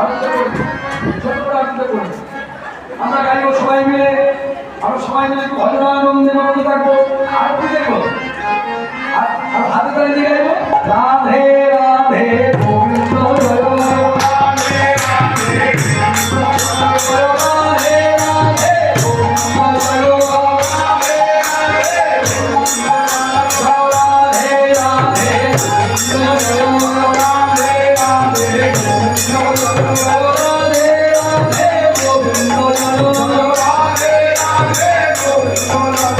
আনন্দ করি ছোট করে আনন্দ করি আমরা গাইব সবাই মিলে আমরা সবাই মিলে ভজন আনন্দে মগ্ন থাকব। আর কি দেখব আর হাতে তালে দিয়ে গাইবো। রাধে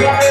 Yeah.